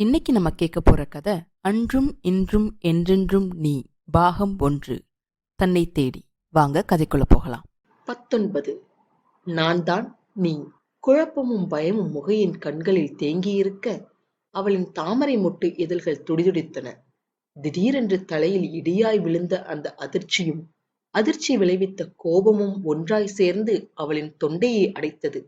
இன்னைக்கு நம்ம கேட்க போற கதை அன்றும் இன்றும் என்றென்றும் நீ பாகம் ஒன்று. தன்னை தேடி. வாங்க கதைக்குள்ள போகலாம். பத்தொன்பது. நான் தான் நீ. குழப்பமும் பயமும் முகையின் கண்களில் தேங்கியிருக்க அவளின் தாமரை மொட்டு இதழ்கள் துடிதுடித்தன. திடீரென்று தலையில் இடியாய் விழுந்த அந்த அதிர்ச்சியும் அதிர்ச்சி விளைவித்த கோபமும் ஒன்றாய் சேர்ந்து அவளின் தொண்டையை அடைத்தது.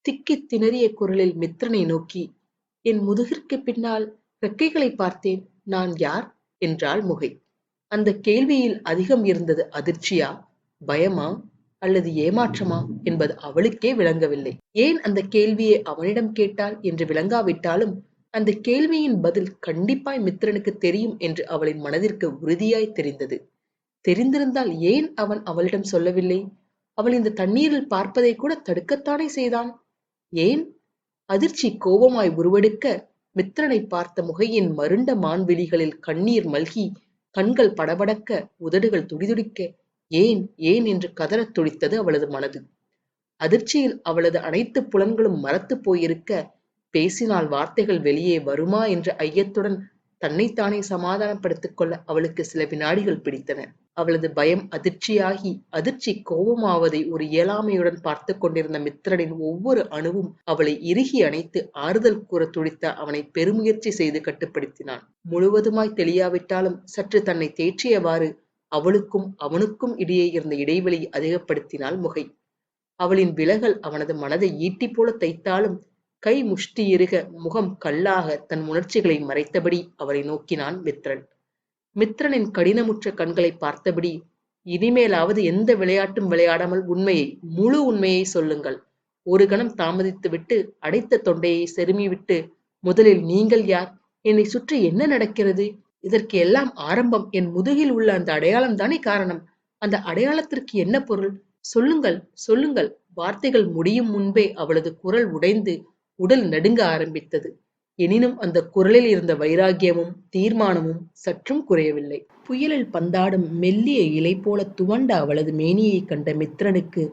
திக்கித் திணறிய குரலில் மித்திரனை நோக்கி என் முதுகிற்கு பின்னால் ரெக்கைகளை பார்த்தேன். நான் யார்? என்றாள் முகை. அந்த கேள்வியில் அதிகம் இருந்தது அதிர்ச்சியா? பயமா? அல்லது ஏமாற்றமா? என்பது அவளுக்கே விளங்கவில்லை. ஏன் அந்த கேள்வியை அவனிடம் கேட்டாள் என்று விளங்காவிட்டாலும் அந்த கேள்வியின் பதில் கண்டிப்பாய் மித்திரனுக்கு தெரியும் என்று அவளின் மனதிற்கு உறுதியாய் தெரிந்தது. தெரிந்திருந்தால் ஏன் அவன் அவளிடம் சொல்லவில்லை? அவள் இந்த தண்ணீரில் பார்ப்பதை கூட தடுக்கத்தானே செய்தான்? ஏன் அதிர்ச்சி கோபமாய் உருவெடுக்க மித்திரனை பார்த்த முகையின் மருண்ட மான்விழிகளில் கண்ணீர் மல்கி கண்கள் படபடக்க உதடுகள் துடிதுடிக்க ஏன் ஏன்? என்று கதறத் துடித்தது அவளது மனது. அதிர்ச்சியில் அவளது அனைத்து புலன்களும் மரத்து போயிருக்க பேசினால் வார்த்தைகள் வெளியே வருமா? என்ற ஐயத்துடன் தன்னைத்தானே சமாதானப்படுத்திக் கொள்ள அவளுக்கு சில வினாடிகள் பிடித்தன. அவளது பயம் அதிர்ச்சியாகி அதிர்ச்சி கோபமாவதை ஒரு இயலாமையுடன் பார்த்து கொண்டிருந்த மித்திரனின் ஒவ்வொரு அணுவும் அவளை இறுகி அணைத்து ஆறுதல் கூற துடித்த அவனை பெருமுயற்சி செய்து கட்டுப்படுத்தினான். முழுவதுமாய் தெளியாவிட்டாலும் சற்று தன்னை தேற்றியவாறு அவளுக்கும் அவனுக்கும் இடையே இருந்த இடைவெளியை அதிகப்படுத்தினாள் முகை. அவளின் விலகல் அவனது மனதை ஈட்டி போல தைத்தாலும் கை முஷ்டி இறுக முகம் கல்லாக தன் உணர்ச்சிகளை மறைத்தபடி அவரை நோக்கினான் மித்ரன். மித்ரனின் கடினமுற்ற கண்களை பார்த்தபடி இனிமேலாவது எந்த விளையாட்டும் விளையாடாமல் உண்மையை முழு உண்மையை சொல்லுங்கள். ஒரு கணம் தாமதித்துவிட்டு அடைத்த தொண்டையை செருமிவிட்டு முதலில் நீங்கள் யார்? என்னை சுற்றி என்ன நடக்கிறது? இதற்கு எல்லாம் ஆரம்பம் என் முதுகில் உள்ள அந்த அடையாளம் தானே காரணம்? அந்த அடையாளத்திற்கு என்ன பொருள்? சொல்லுங்கள் சொல்லுங்கள். வார்த்தைகள் முடியும் முன்பே அவளது குரல் உடைந்து உடல் நடுங்க ஆரம்பித்தது. எனினும் அந்த குரலில் இருந்த வைராகியமும் தீர்மானமும் சற்றும் குறையவில்லை. புயலில் பந்தாடும் மெல்லிய இலை போல துவண்ட அவளது மேனியை கண்ட மித்திரனுக்கு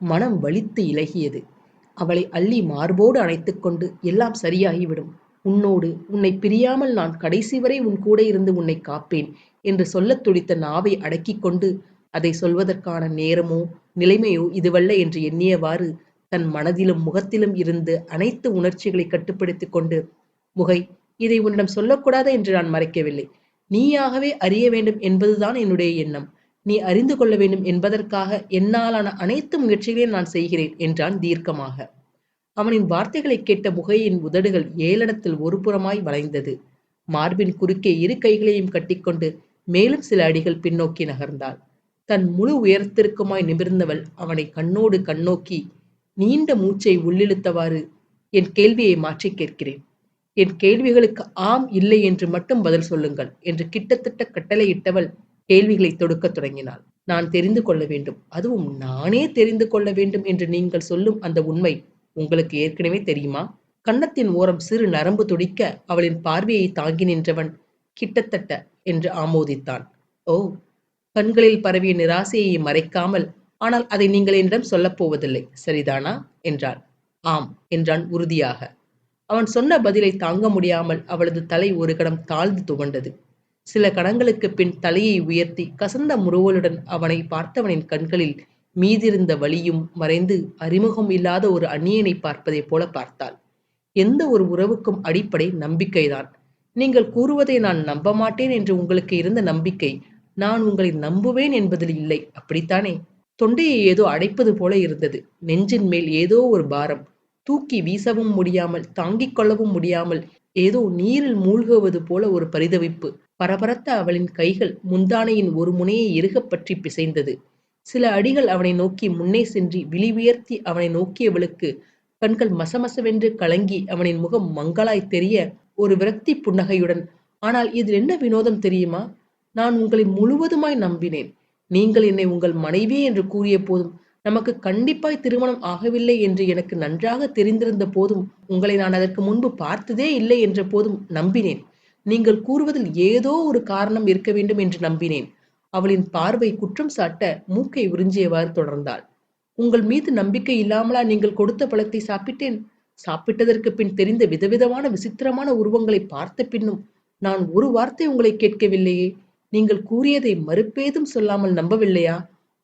மனம் வலித்து இலகியது. அவளை அள்ளி மார்போடு அணைத்துக்கொண்டு எல்லாம் சரியாகிவிடும். உன்னோடு உன்னை பிரியாமல் நான் கடைசி வரை உன் கூட இருந்து உன்னை காப்பேன் என்று சொல்லத் துடித்த நாவை அடக்கிக் கொண்டு அதை சொல்வதற்கான நேரமோ நிலைமையோ இதுவல்ல என்று எண்ணியவாறு தன் மனதிலும் முகத்திலும் இருந்து அனைத்து உணர்ச்சிகளை கட்டுப்படுத்திக் கொண்டு முகை. இதை உன்னிடம் சொல்லக்கூடாது என்று நான் மறைக்கவில்லை. நீயாகவே அறிய வேண்டும் என்பதுதான் என்னுடைய எண்ணம். நீ அறிந்து கொள்ள வேண்டும் என்பதற்காக என்னாலான அனைத்து முயற்சிகளையும் நான் செய்கிறேன் என்றான் தீர்க்கமாக. அவனின் வார்த்தைகளை கேட்ட முகையின் உதடுகள் ஏளனத்தில் ஒரு புறமாய் வளைந்தது. மார்பின் குறுக்கே இரு கைகளையும் கட்டிக்கொண்டு மேலும் சில அடிகள் பின்னோக்கி நகர்ந்தாள். தன் முழு உயரத்திற்குமாய் நிமிர்ந்தவள் அவனை கண்ணோடு கண்ணோக்கி நீண்ட மூச்சை உள்ளிழுத்தவாறு என் கேள்வியை மாற்றி கேட்கிறேன். என் கேள்விகளுக்கு ஆம் இல்லை என்று மட்டும் பதில் சொல்லுங்கள் என்று கிட்டத்தட்ட கட்டளையிட்டவள் கேள்விகளை தொடுக்கத் தொடங்கினாள். நான் தெரிந்து கொள்ள வேண்டும். அதுவும் நானே தெரிந்து கொள்ள வேண்டும் என்று நீங்கள் சொல்லும் அந்த உண்மை உங்களுக்கு ஏற்கனவே தெரியுமா? கன்னத்தின் ஓரம் சிறு நரம்பு துடிக்க அவளின் பார்வையை தாங்கி நின்றவன் கிட்டத்தட்ட என்று ஆமோதித்தான். ஓ கண்களில் பரவிய நிராசையை மறைக்காமல் ஆனால் அதை நீங்கள் என்னிடம் சொல்லப் போவதில்லை சரிதானா? என்றாள். ஆம் என்றான் உறுதியாக. அவன் சொன்ன பதிலை தாங்க முடியாமல் அவளது தலை ஒரு கணம் தாழ்ந்து துவண்டது. சில கணங்களுக்கு பின் தலையை உயர்த்தி கசந்த முறுவலுடன் அவனை பார்த்தவனின் கண்களில் மீதிருந்த வலியும் மறைந்து அறிமுகம் இல்லாத ஒரு அந்நியனை பார்ப்பதைப் போல பார்த்தாள். எந்த ஒரு உறவுக்கும் அடிப்படை நம்பிக்கைதான். நீங்கள் கூறுவதை நான் நம்ப மாட்டேன் என்று உங்களுக்கு இருந்த நம்பிக்கை நான் உங்களை நம்புவேன் என்பதில் இல்லை. அப்படித்தானே? தொண்டையை ஏதோ அடைப்பது போல இருந்தது. நெஞ்சின் மேல் ஏதோ ஒரு பாரம். தூக்கி வீசவும் முடியாமல் தாங்கிக் கொள்ளவும் முடியாமல் ஏதோ நீரில் மூழ்குவது போல ஒரு பரிதவிப்பு. பரபரத்த அவளின் கைகள் முந்தானையின் ஒரு முனையை இறுகப் பற்றி பிசைந்தது. சில அடிகள் அவனை நோக்கி முன்னே சென்று விழி உயர்த்தி அவனை நோக்கியவளுக்கு கண்கள் மசமசவென்று கலங்கி அவனின் முகம் மங்களாய் தெரிய ஒரு விரக்தி புன்னகையுடன் ஆனால் இதில் என்ன வினோதம் தெரியுமா? நான் உங்களை முழுவதுமாய் நம்பினேன். நீங்கள் என்னை உங்கள் மனைவி என்று கூறிய போதும் நமக்கு கண்டிப்பாய் திருமணம் ஆகவில்லை என்று எனக்கு நன்றாக தெரிந்திருந்த போதும் உங்களை நான் அதற்கு முன்பு பார்த்ததே இல்லை என்ற போதும் நம்பினேன். நீங்கள் கூறுவதில் ஏதோ ஒரு காரணம் இருக்க வேண்டும் என்று நம்பினேன். அவளின் பார்வை குற்றம் சாட்ட மூக்கை உறிஞ்சியவாறு தொடர்ந்தாள். உங்கள் மீது நம்பிக்கை இல்லாமலா நீங்கள் கொடுத்த பழத்தை சாப்பிட்டேன்? சாப்பிட்டதற்கு பின் தெரிந்த விதவிதமான விசித்திரமான உருவங்களை பார்த்த பின்னும் நான் ஒரு வார்த்தை உங்களை கேட்கவில்லையே. நீங்கள் கூறியதை மறுப்பேதும் சொல்லாமல் நம்பவில்லையா?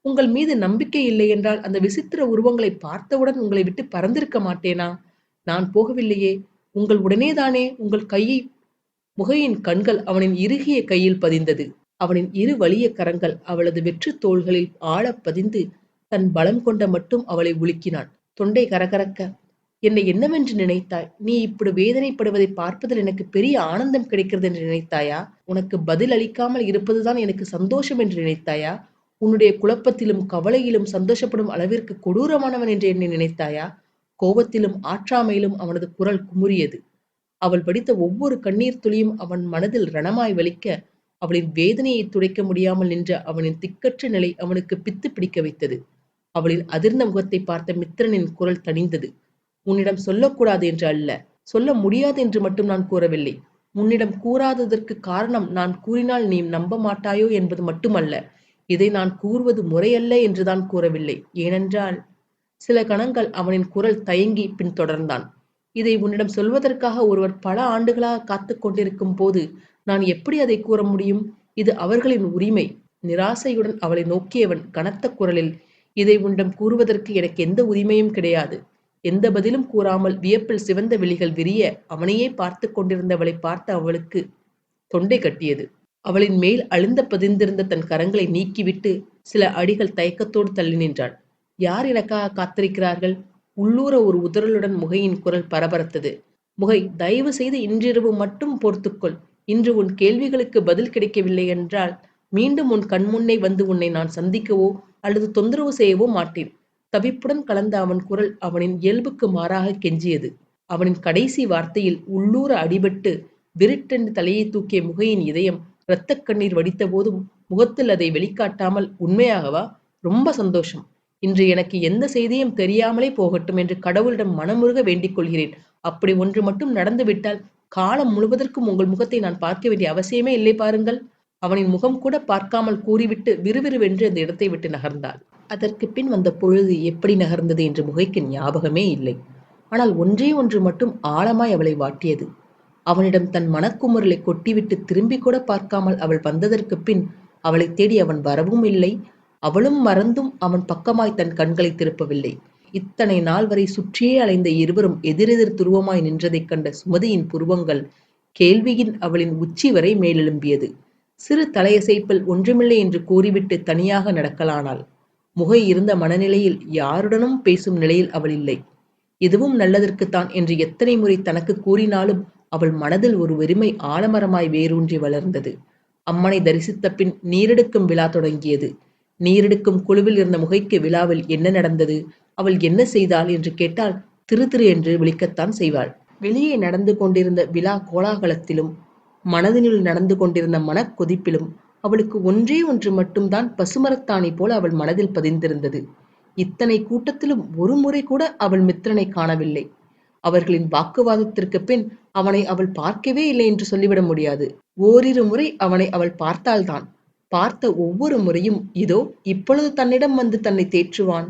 உங்கள் மீது நம்பிக்கை இல்லை என்றால் அந்த விசித்திர உருவங்களை பார்த்தவுடன் உங்களை விட்டு பறந்திருக்க மாட்டேனா? நான் போகவில்லையே. உங்கள் உடனேதானே உங்கள் கையை முகையின் கண்கள் அவனின் இறுகிய கையில் பதிந்தது. அவனின் இரு வலிய கரங்கள் அவளது வெற்று தோள்களில் ஆழப் பதிந்து தன் பலம் கொண்ட மட்டும் அவளை உலுக்கினான் தொண்டை கரகரக்க என்னை என்னவென்று நினைத்தாய்? நீ இப்படி வேதனைப்படுவதை பார்ப்பதில் எனக்கு பெரிய ஆனந்தம் கிடைக்கிறது என்று நினைத்தாயா? உனக்கு பதில் அளிக்காமல் இருப்பதுதான் எனக்கு சந்தோஷம் என்று நினைத்தாயா? உன்னுடைய குழப்பத்திலும் கவலையிலும் சந்தோஷப்படும் அளவிற்கு கொடூரமானவன் என்று என்னை நினைத்தாயா? கோபத்திலும் ஆற்றாமையிலும் அவனது குரல் குமுறியது. அவள் படித்த ஒவ்வொரு கண்ணீர் துளியும் அவன் மனதில் ரணமாய் வலிக்க அவளின் வேதனையை துடைக்க முடியாமல் நின்ற அவனின் திக்கற்ற நிலை அவனுக்கு பித்து பிடிக்க வைத்தது. அவளின் அதிர்ந்த முகத்தை பார்த்த மித்திரனின் குரல் தணிந்தது. உன்னிடம் சொல்லக்கூடாது என்று அல்ல. சொல்ல முடியாது என்று மட்டும் நான் கூறவில்லை. உன்னிடம் கூறாததற்கு காரணம் நான் கூறினால் நீ நம்ப மாட்டாயோ என்பது மட்டுமல்ல. இதை நான் கூறுவது முறையல்ல என்றுதான் கூறவில்லை. ஏனென்றால் சில கணங்கள் அவனின் குரல் தயங்கி பின் தொடர்ந்தான். இதை உன்னிடம் சொல்வதற்காக ஒருவர் பல ஆண்டுகளாக காத்து கொண்டிருக்கும் போது நான் எப்படி அதை கூற முடியும்? இது அவர்களின் உரிமை. நிராசையுடன் அவளை நோக்கியவன் கனத்த குரலில் இதை உன்னிடம் கூறுவதற்கு எனக்கு எந்த உரிமையும் கிடையாது. எந்த பதிலும் கூறாமல் வியப்பில் சிவந்த விழிகள் விரிய அவனையே பார்த்து கொண்டிருந்தவளை பார்த்த அவளுக்கு தொண்டை கட்டியது. அவளின் மேல் அழுந்த பதிந்திருந்த தன் கரங்களை நீக்கிவிட்டு சில அடிகள் தயக்கத்தோடு தள்ளி நின்றாள். யார் எனக்காக காத்திருக்கிறார்கள்? உள்ளூர ஒரு உதறலுடன் முகையின் குரல் பரபரத்தது. முகை தயவு செய்து இன்றிரவு மட்டும் பொறுத்துக்கொள் இன்று உன் கேள்விகளுக்கு பதில் கிடைக்கவில்லை என்றால் மீண்டும் உன் கண்முன்னே வந்து உன்னை நான் சந்திக்கவோ அல்லது தொந்தரவு செய்யவோ மாட்டேன். தவிப்புடன் கலந்த அவன் குரல் அவனின் இயல்புக்கு மாறாக கெஞ்சியது. அவனின் கடைசி வார்த்தையில் உள்ளூர அடிபட்டு விருட்டென்று தலையை தூக்கிய முகையின் இதயம் இரத்தக் கண்ணீர் வடித்த போதும் முகத்தில் அதை வெளிக்காட்டாமல் உண்மையாகவா? ரொம்ப சந்தோஷம். இன்று எனக்கு எந்த செய்தியும் தெரியாமலே போகட்டும் என்று கடவுளிடம் மனமுருக வேண்டிக் கொள்கிறேன். அப்படி ஒன்று மட்டும் நடந்துவிட்டால் காலம் முழுவதற்கும் உங்கள் முகத்தை நான் பார்க்க வேண்டிய அவசியமே இல்லை பாருங்கள். அவனின் முகம் கூட பார்க்காமல் கூறிவிட்டு விறுவிறுவென்று அந்த இடத்தை விட்டு நகர்ந்தாள். அதற்கு பின் வந்த பொழுது எப்படி நகர்ந்தது என்று முகைக்கு ஞாபகமே இல்லை. ஆனால் ஒன்றே ஒன்று மட்டும் ஆழமாய் அவளை வாட்டியது. அவனிடம் தன் மனக்குமுறலை கொட்டிவிட்டு திரும்பி கூட பார்க்காமல் அவள் வந்ததற்கு பின் அவளை தேடி அவன் வரவும் இல்லை. அவளும் மறந்தும் அவன் பக்கமாய் தன் கண்களை திருப்பவில்லை. இத்தனை நாள் வரை சுற்றியே அலைந்த இருவரும் எதிரெதிர் துருவமாய் நின்றதைக் கண்ட சுமதியின் புருவங்கள் கேள்வியின் அவளின் உச்சி வரை மேலெழும்பியது. சிறு தலையசைப்பில் ஒன்றுமில்லை என்று கூறிவிட்டு தனியாக நடக்கலானாள். முகை இருந்த மனநிலையில் யாருடனும் பேசும் நிலையில் அவள் இல்லை. இதுவும் நல்லதற்குத்தான் என்று எத்தனை முறை தனக்கு கூறினாலும் அவள் மனதில் ஒரு வெறுமை ஆலமரமாய் வேரூன்றி வளர்ந்தது. அம்மனை தரிசித்த பின் நீரெடுக்கும் விழா தொடங்கியது. நீரெடுக்கும் குழுவில் இருந்த முகைக்கு விழாவில் என்ன நடந்தது? அவள் என்ன செய்தாள் என்று கேட்டால் திரு திரு என்று விழிக்கத்தான் செய்வாள். வெளியே நடந்து கொண்டிருந்த விழா கோலாகலத்திலும் மனதினுள் நடந்து கொண்டிருந்த மனக்கொதிப்பிலும் அவளுக்கு ஒன்றே ஒன்று மட்டும்தான் பசுமரத்தாணி போல அவள் மனதில் பதிந்திருந்தது. இத்தனை கூட்டத்திலும் ஒரு முறை கூட அவள் மித்திரனை காணவில்லை. அவர்களின் வாக்குவாதத்திற்கு பின் அவனை அவள் பார்க்கவே இல்லை என்று சொல்லிவிட முடியாது. ஓரிரு முறை அவனை அவள் பார்த்தால்தான். பார்த்த ஒவ்வொரு முறையும் இதோ இப்பொழுது தன்னிடம் வந்து தன்னை தேற்றுவான்.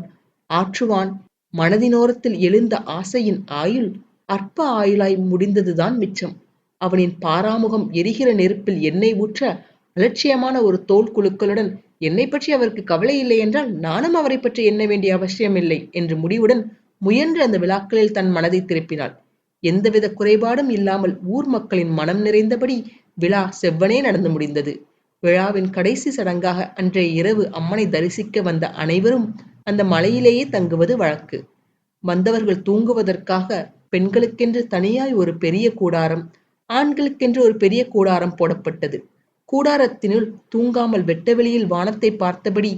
ஆற்றுவான். மனதினோரத்தில் எழுந்த ஆசையின் ஆயுள் அற்ப ஆயுளாய் முடிந்ததுதான் மிச்சம். அவனின் பாராமுகம் எரிகிற நெருப்பில் எண்ணெய் ஊற்ற அலட்சியமான ஒரு தோல் குழுக்களுடன் என்னை பற்றி அவருக்கு கவலை இல்லை என்றால் நானும் அவரை பற்றி எண்ண வேண்டிய அவசியமில்லை என்று முடிவுடன் முயன்று அந்த விழாக்களில் தன் மனதை திருப்பினாள். எந்தவித குறைபாடும் இல்லாமல் ஊர் மக்களின் மனம் நிறைந்தபடி விழா செவ்வனே நடந்து முடிந்தது. விழாவின் கடைசி சடங்காக அன்றைய இரவு அம்மனை தரிசிக்க வந்த அனைவரும் அந்த மலையிலேயே தங்குவது வழக்கு. வந்தவர்கள் தூங்குவதற்காக பெண்களுக்கென்று தனியாய் ஒரு பெரிய கூடாரம் ஆண்களுக்கென்று ஒரு பெரிய கூடாரம் போடப்பட்டது. கூடாரத்தினுள் தூங்காமல் வெட்டவெளியில் வானத்தை பார்த்தபடி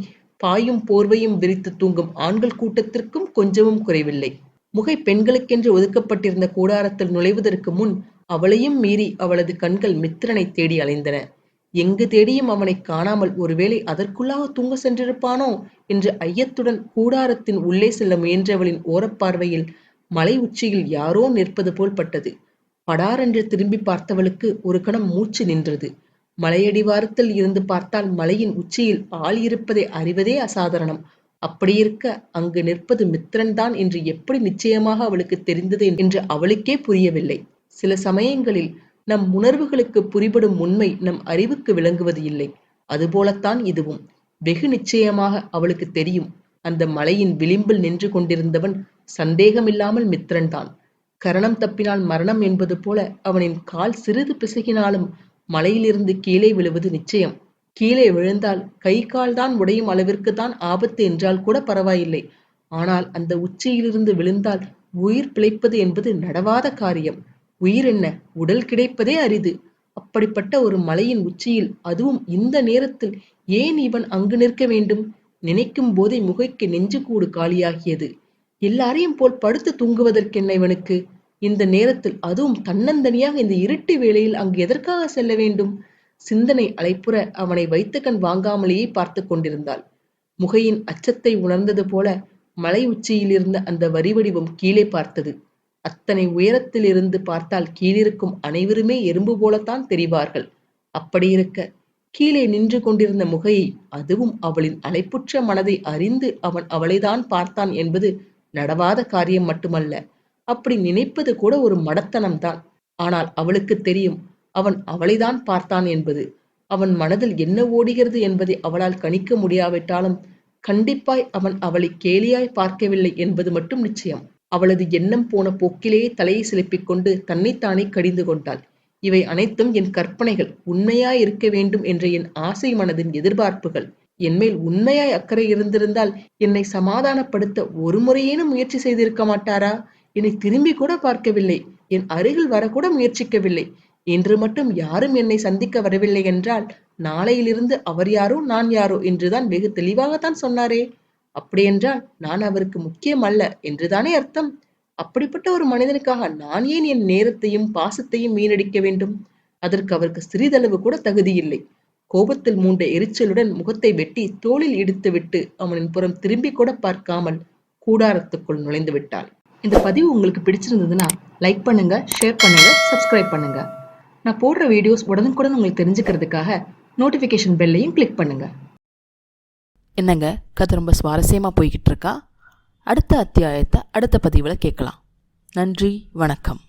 பாயும் போர்வையும் விரித்து தூங்கும் ஆண்கள் கூட்டத்திற்கும் கொஞ்சமும் குறைவில்லை. முகை பெண்களுக்கென்று ஒதுக்கப்பட்டிருந்த கூடாரத்தில் நுழைவதற்கு முன் அவளையும் மீறி அவளது கண்கள் மித்திரனை தேடி அலைந்தன. எங்கு தேடியும் அவனை காணாமல் ஒருவேளை அதற்குள்ளாக தூங்க சென்றிருப்பானோ? என்று ஐயத்துடன் கூடாரத்தின் உள்ளே செல்ல முயன்றவளின் ஓரப்பார்வையில் மலை உச்சியில் யாரோ நிற்பது போல் பட்டது. படாரென்று திரும்பி பார்த்தவளுக்கு ஒரு கணம் மூச்சு நின்றது. மலையடிவாரத்தில் இருந்து பார்த்தால் மலையின் உச்சியில் ஆள் இருப்பதை அறிவதே அசாதாரணம். அப்படியிருக்க அங்கு நிற்பது மித்திரன்தான் என்று எப்படி நிச்சயமாக அவளுக்கு தெரிந்தது என்று அவளுக்கே புரியவில்லை. சில சமயங்களில் நம் உணர்வுகளுக்கு புரிபடும் உண்மை நம் அறிவுக்கு விளங்குவது இல்லை. அதுபோலத்தான் இதுவும். வெகு நிச்சயமாக அவளுக்கு தெரியும். அந்த மலையின் விளிம்பில் நின்று கொண்டிருந்தவன் சந்தேகமில்லாமல் மித்திரன்தான். கரணம் தப்பினால் மரணம் என்பது போல அவனின் கால் சிறிது பிசகினாலும் மலையிலிருந்து கீழே விழுவது நிச்சயம். கீழே விழுந்தால் கை கால் தான் உடையும் அளவிற்கு தான் ஆபத்து என்றால் கூட பரவாயில்லை. ஆனால் அந்த உச்சியிலிருந்து விழுந்தால் உயிர் பிழைப்பது என்பது நடவாத காரியம். உயிர் என்ன? உடல் கிடைப்பதே அரிது. அப்படிப்பட்ட ஒரு மலையின் உச்சியில் அதுவும் இந்த நேரத்தில் ஏன் இவன் அங்கு நிற்க வேண்டும்? நினைக்கும் போதே முகைக்கு நெஞ்சுக்கூடு காலியாகியது. எல்லாரையும் போல் படுத்து தூங்குவதற்கென்ன இவனுக்கு? இந்த நேரத்தில் அதுவும் தன்னந்தனியாக இந்த இருட்டு வேளையில் அங்கு எதற்காக செல்ல வேண்டும்? சிந்தனை அலைப்புற அவனை வைத்த கண் வாங்காமலேயே பார்த்து கொண்டிருந்தாள். முகையின் அச்சத்தை உணர்ந்தது போல மலை உச்சியில் இருந்த அந்த வரி வடிவம் கீழே பார்த்தது. அத்தனை உயரத்தில் இருந்து பார்த்தால் கீழிருக்கும் அனைவருமே எறும்பு போலத்தான் தெரிவார்கள். அப்படியிருக்க கீழே நின்று கொண்டிருந்த முகையை அதுவும் அவளின் அலைப்புற்ற மனதை அறிந்து அவன் அவளைதான் பார்த்தான் என்பது நடவாத காரியம் மட்டுமல்ல. அப்படி நினைப்பது கூட ஒரு மடத்தனம்தான். ஆனால் அவளுக்கு தெரியும் அவன் அவளைதான் பார்த்தான் என்பது. அவன் மனதில் என்ன ஓடுகிறது என்பதை அவளால் கணிக்க முடியாவிட்டாலும் கண்டிப்பாய் அவன் அவளை கேலியாய் பார்க்கவில்லை என்பது மட்டும் நிச்சயம். அவளது எண்ணம் போன போக்கிலேயே தலையை செலுப்பிக் கொண்டு தன்னைத்தானே கடிந்து கொண்டாள். இவை அனைத்தும் என் கற்பனைகள் உண்மையாய் இருக்க வேண்டும் என்ற என் ஆசை மனதின் எதிர்பார்ப்புகள். என்மேல் உண்மையாய் அக்கறை இருந்திருந்தால் என்னை சமாதானப்படுத்த ஒரு முறையேனும் முயற்சி செய்திருக்க மாட்டாரா? என்னை திரும்பி கூட பார்க்கவில்லை. என் அருகில் வரக்கூட முயற்சிக்கவில்லை. இன்று மட்டும் யாரும் என்னை சந்திக்க வரவில்லை என்றால் நாளையிலிருந்து அவர் யாரோ நான் யாரோ என்றுதான் வெகு தெளிவாகத்தான் சொன்னாரே. அப்படியென்றால் நான் அவருக்கு முக்கியம் அல்ல என்றுதானே அர்த்தம்? அப்படிப்பட்ட ஒரு மனிதனுக்காக நான் ஏன் என் நேரத்தையும் பாசத்தையும் வீணடிக்க வேண்டும்? அதற்கு அவருக்கு சிறிதளவு கூட தகுதியில்லை கோபத்தில் மூண்ட எரிச்சலுடன் முகத்தை வெட்டி தோளில் இடித்துவிட்டு அவனின் புறம் திரும்பி கூட பார்க்காமல் கூடாரத்துக்குள் நுழைந்து விட்டாள். இந்த பதிவு உங்களுக்கு பிடிச்சிருந்ததுன்னா லைக் பண்ணுங்க ஷேர் பண்ணுங்க சப்ஸ்கிரைப் பண்ணுங்க. நான் போடுற வீடியோஸ் உடனுக்குடன் உங்களுக்கு தெரிஞ்சுக்கிறதுக்காக நோட்டிஃபிகேஷன் பெல்லையும் கிளிக் பண்ணுங்க. என்னங்க கதை ரொம்ப சுவாரஸ்யமாக போய்கிட்டு இருக்கா? அடுத்த அத்தியாயத்தை அடுத்த பதிவில் கேட்கலாம். நன்றி வணக்கம்.